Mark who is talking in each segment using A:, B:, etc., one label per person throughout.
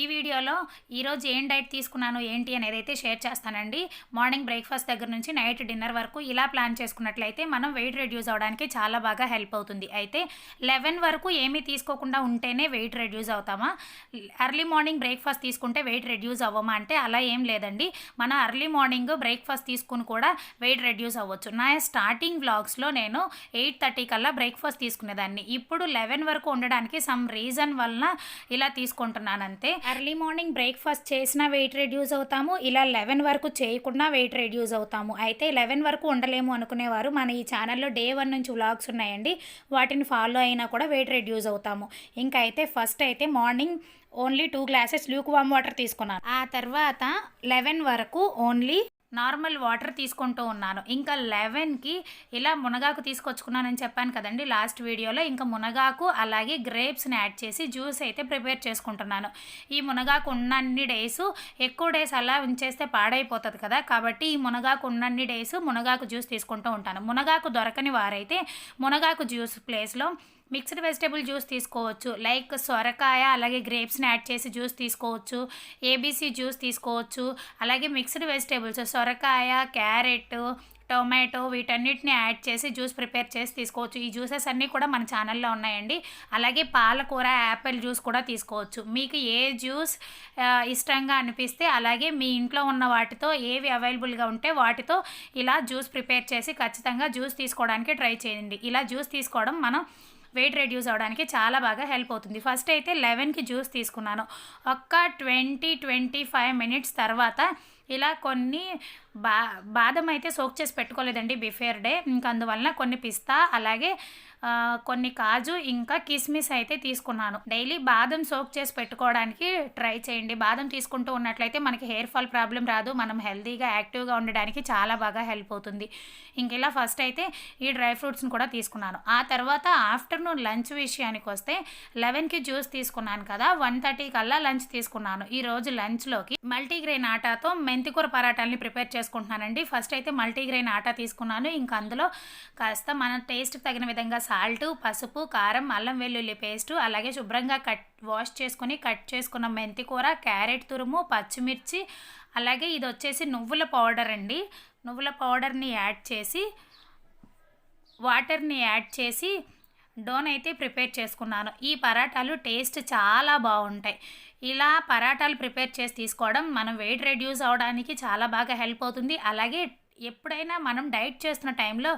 A: ఈ వీడియోలో ఈరోజు ఏం డైట్ తీసుకున్నాను ఏంటి అనేది అయితే షేర్ చేస్తానండి. మార్నింగ్ బ్రేక్ఫాస్ట్ దగ్గర నుంచి నైట్ డిన్నర్ వరకు ఇలా ప్లాన్ చేసుకున్నట్లయితే మనం వెయిట్ రెడ్యూస్ అవడానికి చాలా బాగా హెల్ప్ అవుతుంది. అయితే లెవెన్ వరకు ఏమీ తీసుకోకుండా ఉంటేనే వెయిట్ రెడ్యూస్ అవుతామా? ఎర్లీ మార్నింగ్ బ్రేక్ఫాస్ట్ తీసుకుంటే వెయిట్ రెడ్యూస్ అవ్వమా అంటే అలా ఏం లేదండి. మన అర్లీ మార్నింగ్ బ్రేక్ఫాస్ట్ తీసుకుని కూడా వెయిట్ రెడ్యూస్ అవ్వచ్చు. నా స్టార్టింగ్ వ్లాగ్స్లో నేను ఎయిట్ థర్టీ కల్లా బ్రేక్ఫాస్ట్ తీసుకునేదాన్ని. ఇప్పుడు లెవెన్ వరకు ఉండడానికి సమ్ రీజన్ వలన ఇలా తీసుకుంటున్నాను అంతే ఎర్లీ మార్నింగ్ బ్రేక్ఫాస్ట్ చేసినా వెయిట్ రెడ్యూస్ అవుతాము ఇలా లెవెన్ వరకు చేయకుండా వెయిట్ రెడ్యూస్ అవుతాము. అయితే లెవెన్ వరకు ఉండలేము అనుకునేవారు. మన ఈ ఛానల్లో డే వన్ నుంచి వ్లాగ్స్ ఉన్నాయండి. వాటిని ఫాలో అయినా కూడా వెయిట్ రెడ్యూస్ అవుతాము. ఇంకా అయితే ఫస్ట్ అయితే morning only two glasses lukewarm water తీసుకున్నాను. ఆ తర్వాత లెవెన్ వరకు ఓన్లీ నార్మల్ వాటర్ తీసుకుంటూ ఉన్నాను. ఇంకా లెవెన్కి ఇలా మునగాకు తీసుకొచ్చుకున్నానని చెప్పాను కదండి లాస్ట్ వీడియోలో. ఇంకా మునగాకు అలాగే గ్రేప్స్ని యాడ్ చేసి జ్యూస్ అయితే ప్రిపేర్ చేసుకుంటున్నాను. ఈ మునగాకు ఉన్నన్ని డేస్ ఎక్కువ డేస్ అలా ఉంచేస్తే పాడైపోతుంది కదా. కాబట్టి ఈ మునగాకు ఉన్నన్ని డేస్ మునగాకు జ్యూస్ తీసుకుంటూ ఉంటాను. మునగాకు దొరకని వారైతే మునగాకు జ్యూస్ ప్లేస్లో మిక్స్డ్ వెజిటేబుల్ జ్యూస్ తీసుకోవచ్చు. లైక్ సొరకాయ అలాగే గ్రేప్స్ని యాడ్ చేసి జ్యూస్ తీసుకోవచ్చు. ఏబీసీ జ్యూస్ తీసుకోవచ్చు. అలాగే మిక్స్డ్ వెజిటేబుల్స్ సొరకాయ క్యారెట్ టొమాటో వీటన్నిటిని యాడ్ చేసి జ్యూస్ ప్రిపేర్ చేసి తీసుకోవచ్చు. ఈ జ్యూసెస్ అన్నీ కూడా మన ఛానల్లో ఉన్నాయండి. అలాగే పాలకూర యాపిల్ జ్యూస్ కూడా తీసుకోవచ్చు. మీకు ఏ జ్యూస్ ఇష్టంగా అనిపిస్తే అలాగే మీ ఇంట్లో ఉన్న వాటితో ఏవి అవైలబుల్గా ఉంటే వాటితో ఇలా జ్యూస్ ప్రిపేర్ చేసి ఖచ్చితంగా జ్యూస్ తీసుకోవడానికి ట్రై చేయండి. ఇలా జ్యూస్ తీసుకోవడం మనం వెయిట్ రెడ్యూస్ అవడానికి చాలా బాగా హెల్ప్ అవుతుంది. ఫస్ట్ అయితే లెవెన్కి జ్యూస్ తీసుకున్నాను. ఒక్క ట్వంటీ ట్వంటీ ఫైవ్ మినిట్స్ తర్వాత ఇలా కొన్ని బా బాదం అయితే సోక్ చేసి పెట్టుకోలేదండి బిఫేర్ డే ఇంకా అందువలన కొన్ని పిస్తా అలాగే కొన్ని కాజు ఇంకా కిస్మిస్ అయితే తీసుకున్నాను. డైలీ బాదం సోక్ చేసి పెట్టుకోవడానికి ట్రై చేయండి. బాదం తీసుకుంటూ ఉన్నట్లయితే మనకి హెయిర్ ఫాల్ ప్రాబ్లం రాదు. మనం హెల్తీగా యాక్టివ్గా ఉండడానికి చాలా బాగా హెల్ప్ అవుతుంది. ఇంక ఇలా ఫస్ట్ అయితే ఈ డ్రై ఫ్రూట్స్ని కూడా తీసుకున్నాను. ఆ తర్వాత ఆఫ్టర్నూన్ లంచ్ విషయానికి వస్తే లెవెన్కి జ్యూస్ తీసుకున్నాను కదా వన్ థర్టీ కల్లా లంచ్ తీసుకున్నాను. ఈ రోజు లంచ్లోకి మల్టీగ్రెయిన్ ఆటాతో మెంతికూర పరాటాలని ప్రిపేర్ చేసుకుంటున్నానండి. ఫస్ట్ అయితే మల్టీగ్రెయిన్ ఆటా తీసుకున్నాను. ఇంకా అందులో కాస్త మన టేస్ట్కి తగిన విధంగా సాల్ట్ పసుపు కారం అల్లం వెల్లుల్లి పేస్ట్ అలాగే శుభ్రంగా కట్ వాష్ చేసుకుని కట్ చేసుకున్న మెంతికూర క్యారెట్ తురుము పచ్చిమిర్చి అలాగే ఇది వచ్చేసి నువ్వుల పౌడర్ అండి. నువ్వుల పౌడర్ని యాడ్ చేసి వాటర్ని యాడ్ చేసి డోన్ అయితే ప్రిపేర్ చేసుకున్నాను. ఈ పరాటాలు టేస్ట్ చాలా బాగుంటాయి. ఇలా పరాటాలు ప్రిపేర్ చేసి తీసుకోవడం మనం వెయిట్ రెడ్యూస్ అవడానికి చాలా బాగా హెల్ప్ అవుతుంది. అలాగే ఎప్పుడైనా మనం డైట్ చేస్తున్న టైంలో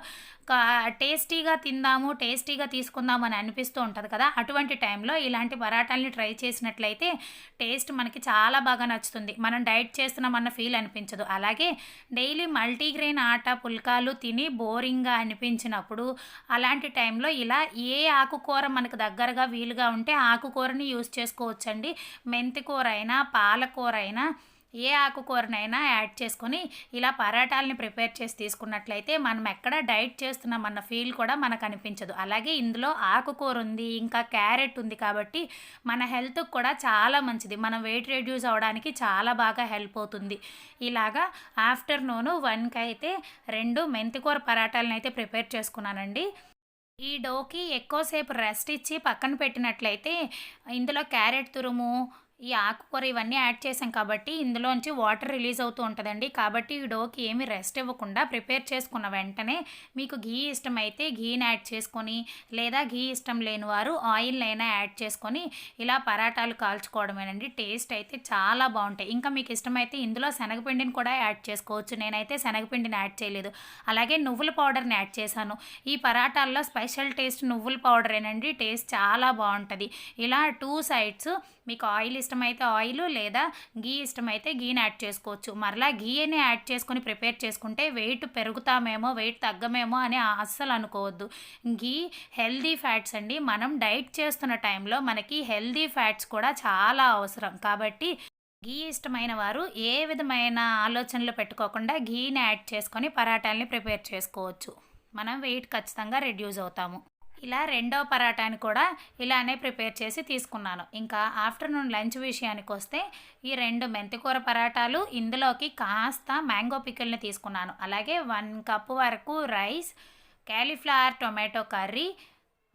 A: కా- టేస్టీగా తిందాము టేస్టీగా తీసుకుందాము అని అనిపిస్తూ ఉంటుంది కదా. అటువంటి టైంలో ఇలాంటి పరాటాలని ట్రై చేసినట్లయితే టేస్ట్ మనకి చాలా బాగా నచ్చుతుంది. మనం డైట్ చేస్తున్నామన్న ఫీల్ అనిపించదు. అలాగే డైలీ మల్టీగ్రెయిన్ ఆట పుల్కాలు తిని బోరింగ్గా అనిపించినప్పుడు అలాంటి టైంలో ఇలా ఏ ఆకుకూర మనకు దగ్గరగా వీలుగా ఉంటే ఆకుకూరని యూస్ చేసుకోవచ్చండి. మెంతికూర అయినా పాలకూర అయినా ఏ ఆకుకూరనైనా యాడ్ చేసుకొని ఇలా పరాటాలని ప్రిపేర్ చేసి తీసుకున్నట్లయితే మనం ఎక్కడ డైట్ చేస్తున్నామన్న ఫీల్ కూడా మనకు అనిపించదు. అలాగే ఇందులో ఆకుకూర ఉంది ఇంకా క్యారెట్ ఉంది కాబట్టి మన హెల్త్కి కూడా చాలా మంచిది. మనం వెయిట్ రెడ్యూస్ అవడానికి చాలా బాగా హెల్ప్ అవుతుంది. ఇలాగా ఆఫ్టర్నూన్ వన్కి అయితే రెండు మెంతికూర పరాటాలను అయితే ప్రిపేర్ చేసుకున్నానండి. ఈ డోకి ఎక్కువసేపు రెస్ట్ ఇచ్చి పక్కన పెట్టినట్లయితే ఇందులో క్యారెట్ తురుము ఈ ఆకుకూర ఇవన్నీ యాడ్ చేసాం కాబట్టి ఇందులోంచి వాటర్ రిలీజ్ అవుతూ ఉంటుందండి. కాబట్టి ఈ డోకి ఏమి రెస్ట్ ఇవ్వకుండా ప్రిపేర్ చేసుకున్న వెంటనే మీకు ఘీ ఇష్టమైతే ఘీని యాడ్ చేసుకొని లేదా ఘీ ఇష్టం లేని వారు ఆయిల్ అయినా యాడ్ చేసుకొని ఇలా పరాటాలు కాల్చుకోవడమేనండి. టేస్ట్ అయితే చాలా బాగుంటాయి. ఇంకా మీకు ఇష్టమైతే ఇందులో శనగపిండిని కూడా యాడ్ చేసుకోవచ్చు. నేనైతే శనగపిండిని యాడ్ చేయలేదు. అలాగే నువ్వుల పౌడర్ని యాడ్ చేశాను. ఈ పరాటాల్లో స్పెషల్ టేస్ట్ నువ్వుల పౌడరేనండి. టేస్ట్ చాలా బాగుంటుంది. ఇలా టూ సైడ్స్ మీకు ఆయిల్ ఇష్టమైతే ఆయిల్ లేదా గీ ఇష్టమైతే గీని యాడ్ చేసుకోవచ్చు. మరలా గీని యాడ్ చేసుకొని ప్రిపేర్ చేసుకుంటే వెయిట్ పెరుగుతామేమో వెయిట్ తగ్గమేమో అని అస్సలు అనుకోవద్దు. గీ హెల్దీ ఫ్యాట్స్ అండి. మనం డైట్ చేస్తున్న టైంలో మనకి హెల్దీ ఫ్యాట్స్ కూడా చాలా అవసరం. కాబట్టి గీ ఇష్టమైన వారు ఏ విధమైన ఆలోచనలు పెట్టుకోకుండా గీని యాడ్ చేసుకొని పరాటాలని ప్రిపేర్ చేసుకోవచ్చు. మనం వెయిట్ ఖచ్చితంగా రెడ్యూస్ అవుతాము. ఇలా రెండో పరాటాని కూడా ఇలానే ప్రిపేర్ చేసి తీసుకున్నాను. ఇంకా ఆఫ్టర్నూన్ లంచ్ విషయానికి వస్తే ఈ రెండు మెంతికూర పరాటాలు ఇందులోకి కాస్త మ్యాంగో పికిల్ని తీసుకున్నాను. అలాగే వన్ కప్పు వరకు rice cauliflower tomato curry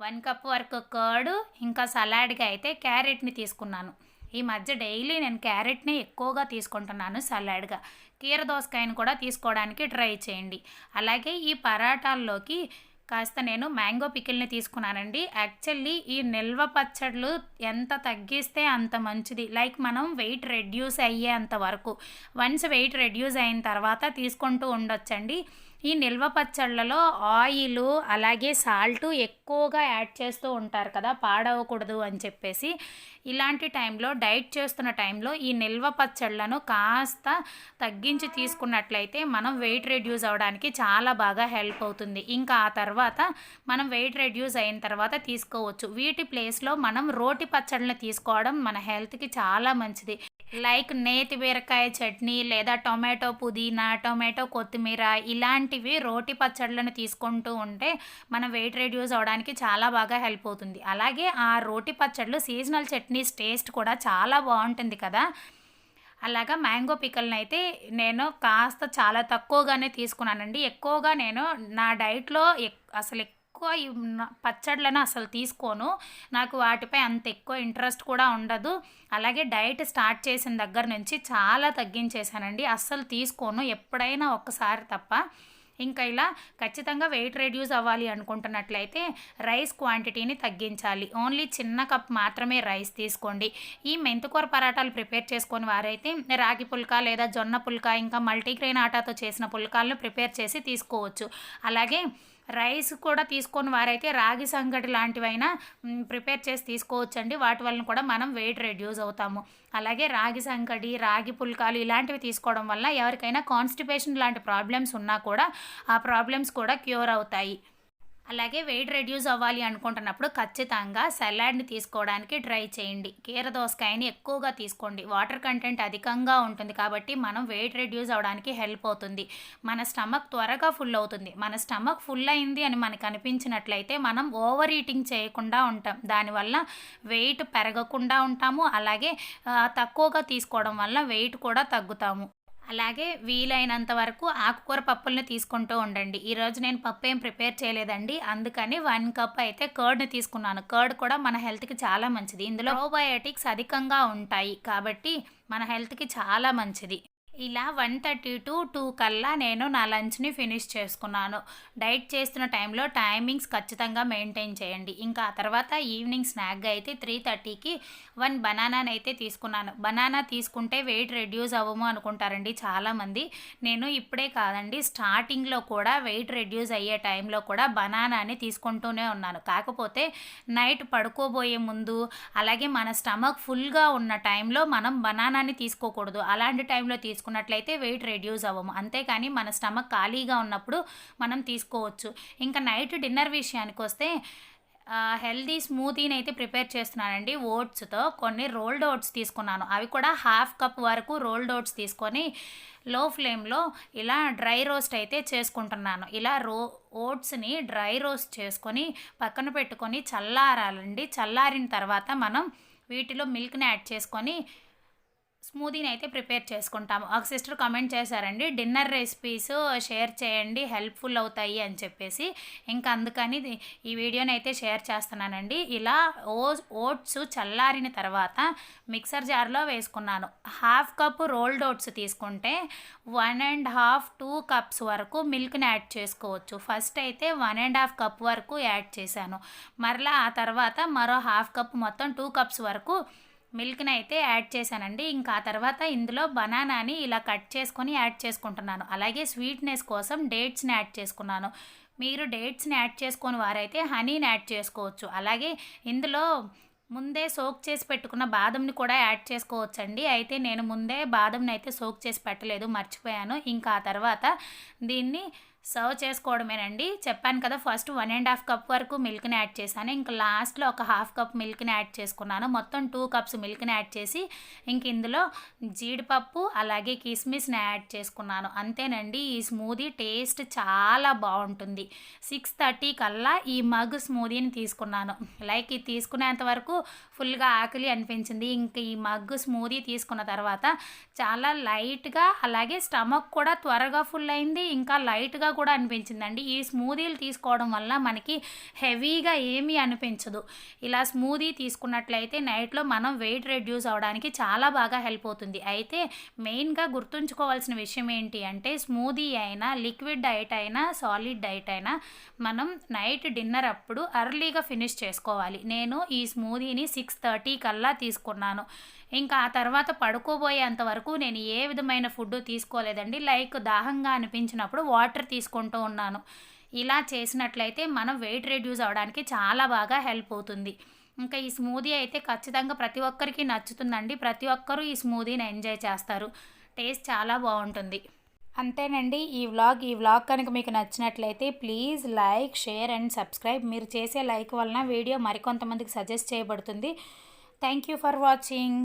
A: one cup వరకు కర్డ్ ఇంకా సలాడ్గా అయితే క్యారెట్ని తీసుకున్నాను. ఈ మధ్య డైలీ నేను క్యారెట్ని ఎక్కువగా తీసుకుంటున్నాను సలాడ్గా. కీర దోసకాయని కూడా తీసుకోవడానికి ట్రై చేయండి. అలాగే ఈ పరాటాల్లోకి కాస్త నేను మ్యాంగో పికిల్ని తీసుకున్నానండి. యాక్చువల్లీ ఈ నిల్వ పచ్చళ్ళు ఎంత తగ్గిస్తే అంత మంచిది. లైక్ మనం వెయిట్ రెడ్యూస్ అయ్యేంత వరకు. వన్స్ వెయిట్ రెడ్యూస్ అయిన తర్వాత తీసుకుంటూ ఉండొచ్చండి. ఈ నిల్వ పచ్చళ్ళలో ఆయిల్ అలాగే సాల్ట్ ఎక్కువగా యాడ్ చేస్తూ ఉంటారు కదా పాడవకూడదు అని చెప్పేసి ఇలాంటి టైంలో డైట్ చేస్తున్న టైంలో ఈ నిల్వ పచ్చళ్ళను కాస్త తగ్గించి తీసుకున్నట్లయితే మనం వెయిట్ రెడ్యూస్ అవ్వడానికి చాలా బాగా హెల్ప్ అవుతుంది. ఇంకా ఆ తర్వాత మనం వెయిట్ రెడ్యూస్ అయిన తర్వాత తీసుకోవచ్చు. వీటి ప్లేస్లో మనం రోటి పచ్చళ్ళని తీసుకోవడం మన హెల్త్కి చాలా మంచిది. లైక్ నేతి బీరకాయ చట్నీ లేదా టొమాటో పుదీనా టొమాటో కొత్తిమీర ఇలాంటివి రోటి పచ్చళ్ళను తీసుకుంటూ ఉంటే మనం వెయిట్ రెడ్యూస్ అవడానికి చాలా బాగా హెల్ప్ అవుతుంది. అలాగే ఆ రోటి పచ్చళ్ళు సీజనల్ చట్నీస్ టేస్ట్ కూడా చాలా బాగుంటుంది కదా. అలాగా మ్యాంగో పికల్ని అయితే నేను కాస్త చాలా తక్కువగానే తీసుకున్నానండి. ఎక్కువగా నేను నా డైట్లో అసలు ఎక్కువ పచ్చళ్ళను అసలు తీసుకోను. నాకు వాటిపై అంత ఎక్కువ ఇంట్రెస్ట్ కూడా ఉండదు. అలాగే డైట్ స్టార్ట్ చేసిన దగ్గర నుంచి చాలా తగ్గించేశానండి. అస్సలు తీసుకోను ఎప్పుడైనా ఒక్కసారి తప్ప. ఇంకా ఇలా ఖచ్చితంగా వెయిట్ రెడ్యూస్ అవ్వాలి అనుకుంటున్నట్లయితే రైస్ క్వాంటిటీని తగ్గించాలి. ఓన్లీ చిన్న కప్ మాత్రమే రైస్ తీసుకోండి. ఈ మెంతుకూర పరాటాలు ప్రిపేర్ చేసుకొని వారైతే రాగి పుల్క లేదా జొన్న పుల్క ఇంకా మల్టీగ్రెయిన్ ఆటాతో చేసిన పుల్కాలను ప్రిపేర్ చేసి తీసుకోవచ్చు. అలాగే రైస్ కూడా తీసుకొని వారైతే రాగి సంగటి లాంటివైనా ప్రిపేర్ చేసి తీసుకోవచ్చండి. వాటి వలన కూడా మనం వెయిట్ రెడ్యూస్ అవుతాము. అలాగే రాగి సంకటి రాగి పుల్కాలు ఇలాంటివి తీసుకోవడం వల్ల ఎవరికైనా కాన్స్టిపేషన్ లాంటి ప్రాబ్లమ్స్ ఉన్నా కూడా ఆ ప్రాబ్లమ్స్ కూడా క్యూర్ అవుతాయి. అలాగే వెయిట్ రెడ్యూస్ అవ్వాలి అనుకుంటున్నప్పుడు ఖచ్చితంగా సలాడ్ని తీసుకోవడానికి ట్రై చేయండి. కీర దోసకాయని ఎక్కువగా తీసుకోండి. వాటర్ కంటెంట్ అధికంగా ఉంటుంది కాబట్టి మనం వెయిట్ రెడ్యూస్ అవ్వడానికి హెల్ప్ అవుతుంది. మన స్టమక్ త్వరగా ఫుల్ అవుతుంది. మన స్టమక్ ఫుల్ అయింది అని మనకు అనిపించినట్లయితే మనం ఓవర్ ఈటింగ్ చేయకుండా ఉంటాం. దానివల్ల వెయిట్ పెరగకుండా ఉంటాము. అలాగే తక్కువగా తీసుకోవడం వల్ల వెయిట్ కూడా తగ్గుతాము. అలాగే వీలైనంత వరకు ఆకుకూర పప్పులను తీసుకుంటూ ఉండండి. ఈరోజు నేను పప్పు ఏం ప్రిపేర్ చేయలేదండి. అందుకని వన్ కప్ అయితే కర్డ్ని తీసుకున్నాను. కర్డ్ కూడా మన హెల్త్కి చాలా మంచిది. ఇందులో ప్రోబయోటిక్స్ అధికంగా ఉంటాయి కాబట్టి మన హెల్త్కి చాలా మంచిది. ఇలా వన్ థర్టీ టు టూ కల్లా నేను నా లంచ్ని ఫినిష్ చేసుకున్నాను. డైట్ చేస్తున్న టైంలో టైమింగ్స్ ఖచ్చితంగా మెయింటైన్ చేయండి. ఇంకా ఆ తర్వాత ఈవినింగ్ స్నాక్గా అయితే త్రీ థర్టీకి వన్ బనానాని అయితే తీసుకున్నాను. బనానా తీసుకుంటే వెయిట్ రెడ్యూస్ అవ్వము అనుకుంటారండి చాలామంది. నేను ఇప్పుడే కాదండి స్టార్టింగ్లో కూడా వెయిట్ రెడ్యూస్ అయ్యే టైంలో కూడా బనానాని తీసుకుంటూనే ఉన్నాను. కాకపోతే నైట్ పడుకోబోయే ముందు అలాగే మన స్టమక్ ఫుల్గా ఉన్న టైంలో మనం బనానాని తీసుకోకూడదు. అలాంటి టైంలో తీసుకు తీసుకున్నట్లయితే వెయిట్ రెడ్యూస్ అవ్వము. అంతేకాని మన స్టమక్ ఖాళీగా ఉన్నప్పుడు మనం తీసుకోవచ్చు. ఇంకా నైట్ డిన్నర్ విషయానికి వస్తే హెల్దీ స్మూతీని అయితే ప్రిపేర్ చేస్తున్నానండి. ఓట్స్తో కొన్ని రోల్డ్ ఓట్స్ తీసుకున్నాను. అవి కూడా హాఫ్ కప్ వరకు రోల్డ్ ఓట్స్ తీసుకొని లో ఫ్లేమ్లో ఇలా డ్రై రోస్ట్ అయితే చేసుకుంటున్నాను. ఇలా రో ఓట్స్ని డ్రై రోస్ట్ చేసుకొని పక్కన పెట్టుకొని చల్లారాలండి. చల్లారిన తర్వాత మనం వీటిలో మిల్క్ని యాడ్ చేసుకొని స్మూదీని అయితే ప్రిపేర్ చేసుకుంటాము. ఒక సిస్టర్ కామెంట్ చేశారండి డిన్నర్ రెసిపీస్ షేర్ చేయండి హెల్ప్ఫుల్ అవుతాయి అని చెప్పేసి. ఇంకా అందుకని ఈ వీడియోని అయితే షేర్ చేస్తున్నానండి. ఇలా ఓ ఓట్స్ చల్లారిన తర్వాత మిక్సర్ జార్లో వేసుకున్నాను. హాఫ్ కప్ రోల్డ్ ఓట్స్ తీసుకుంటే one and half two cups వరకు మిల్క్ని యాడ్ చేసుకోవచ్చు. ఫస్ట్ అయితే వన్ అండ్ హాఫ్ కప్ వరకు యాడ్ చేశాను. మరలా ఆ తర్వాత మరో హాఫ్ కప్ మొత్తం టూ కప్స్ వరకు మిల్క్ని అయితే యాడ్ చేశానండి. ఇంకా ఆ తర్వాత ఇందులో బనానాని ఇలా కట్ చేసుకొని యాడ్ చేసుకుంటున్నాను. అలాగే స్వీట్నెస్ కోసం డేట్స్ని యాడ్ చేసుకున్నాను. మీరు డేట్స్ని యాడ్ చేసుకొని వారైతే హనీని యాడ్ చేసుకోవచ్చు. అలాగే ఇందులో ముందే సోక్ చేసి పెట్టుకున్న బాదంని కూడా యాడ్ చేసుకోవచ్చండి. అయితే నేను ముందే బాదంని అయితే సోక్ చేసి పెట్టలేదు మర్చిపోయాను. ఇంకా ఆ తర్వాత దీన్ని సర్వ్ చేసుకోవడమేనండి. చెప్పాను కదా first one and half cup వరకు మిల్క్ని యాడ్ చేశాను. ఇంకా లాస్ట్లో ఒక హాఫ్ కప్ మిల్క్ని యాడ్ చేసుకున్నాను. మొత్తం టూ కప్స్ మిల్క్ని యాడ్ చేసి ఇంక ఇందులో జీడిపప్పు అలాగే కిస్మిస్ని యాడ్ చేసుకున్నాను. అంతేనండి ఈ స్మూదీ టేస్ట్ చాలా బాగుంటుంది. సిక్స్ థర్టీ కల్లా ఈ మగ్ స్మూదీని తీసుకున్నాను. లైక్ ఇది తీసుకునేంత వరకు ఫుల్గా ఆకలి అనిపించింది. ఇంక ఈ మగ్ స్మూదీ తీసుకున్న తర్వాత చాలా లైట్గా అలాగే స్టమక్ కూడా త్వరగా ఫుల్ అయింది. ఇంకా లైట్గా కూడా అనిపించిందండి. ఈ స్మూదీలు తీసుకోవడం వల్ల మనకి హెవీగా ఏమీ అనిపించదు. ఇలా స్మూదీ తీసుకున్నట్లయితే నైట్లో మనం వెయిట్ రెడ్యూస్ అవడానికి చాలా బాగా హెల్ప్ అవుతుంది. అయితే మెయిన్గా గుర్తుంచుకోవాల్సిన విషయం ఏంటి అంటే స్మూదీ అయినా లిక్విడ్ డైట్ అయినా సాలిడ్ డైట్ అయినా మనం నైట్ డిన్నర్ అప్పుడు అర్లీగా ఫినిష్ చేసుకోవాలి. నేను ఈ స్మూదీని సిక్స్ థర్టీ కల్లా తీసుకున్నాను. ఇంకా ఆ తర్వాత పడుకోబోయేంత వరకు నేను ఏ విధమైన ఫుడ్ తీసుకోలేదండి. లైక్ దాహంగా అనిపించినప్పుడు వాటర్ తీసుకుంటూ ఉన్నాను. ఇలా చేసినట్లయితే మనం వెయిట్ రెడ్యూస్ అవడానికి చాలా బాగా హెల్ప్ అవుతుంది. ఇంకా ఈ స్మూదీ అయితే ఖచ్చితంగా ప్రతి ఒక్కరికి నచ్చుతుందండి. ప్రతి ఒక్కరూ ఈ స్మూదీని ఎంజాయ్ చేస్తారు. టేస్ట్ చాలా బాగుంటుంది. అంతేనండి. ఈ వ్లాగ్ ఈ వ్లాగ్ కనుక మీకు నచ్చినట్లయితే please like share and subscribe. మీరు చేసే లైక్ వలన వీడియో మరికొంతమందికి సజెస్ట్ చేయబడుతుంది. Thank you for watching.